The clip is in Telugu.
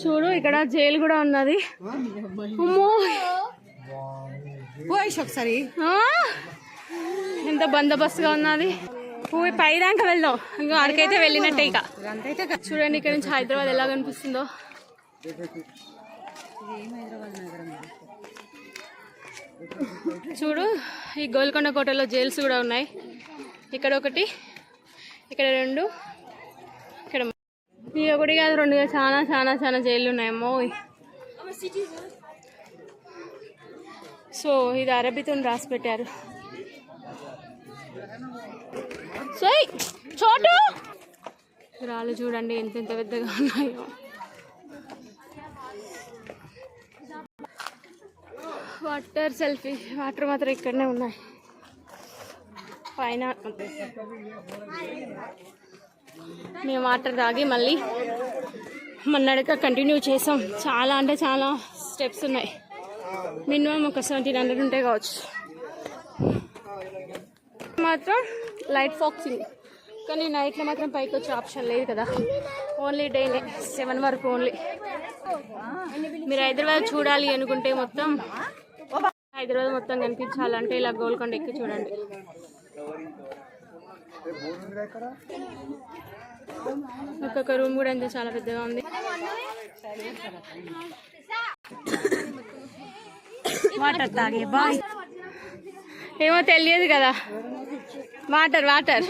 చూడు ఇక్కడ జైలు కూడా ఉన్నది ఒకసారి! ఎంత బందోబస్తుగా ఉన్నది పైదాకా వెళ్దాం ఇంకా అరకైతే వెళ్ళినట్టే ఇక. చూడండి ఇక్కడ నుంచి హైదరాబాద్ ఎలా కనిపిస్తుందో. చూడు ఈ గోల్కొండ కోటలో జైల్స్ కూడా ఉన్నాయి ఇక్కడ ఒకటి ఇక్కడ రెండు ఈ ఒకటి కాదు రెండు కాదు చాలా చాలా చాలా జైళ్ళు ఉన్నాయమ్మో. సో ఇది అరబితో రాసి పెట్టారు. సో చోటు. రాళ్ళు చూడండి ఎంత ఎంత పెద్దగా ఉన్నాయో. వాటర్ సెల్ఫీ వాటర్ మాత్రం ఇక్కడనే ఉన్నాయి. పైన. మేము వాటర్ తాగి మళ్ళీ మొన్నడక కంటిన్యూ చేసాం. చాలా అంటే చాలా స్టెప్స్ ఉన్నాయి. మినిమం ఒక సెవెంటీన్ హండ్రెడ్ ఉంటాయి కావచ్చు. మాత్రం లైట్ ఫాక్సింగ్ కానీ నైట్లో మాత్రం పైకి వచ్చే ఆప్షన్ లేదు కదా. ఓన్లీ డైలీ సెవెన్ వరకు ఓన్లీ మీరు హైదరాబాద్ చూడాలి అనుకుంటే మొత్తం హైదరాబాద్ మొత్తం కనిపించాలంటే ఇలా గోల్కొండ ఎక్కి చూడండి. ఒక్కొక్క రూమ్ కూడా అంతే చాలా పెద్దగా ఉంది. వాటర్ తాగే బాయ్ ఏమో తెలియదు కదా. Water water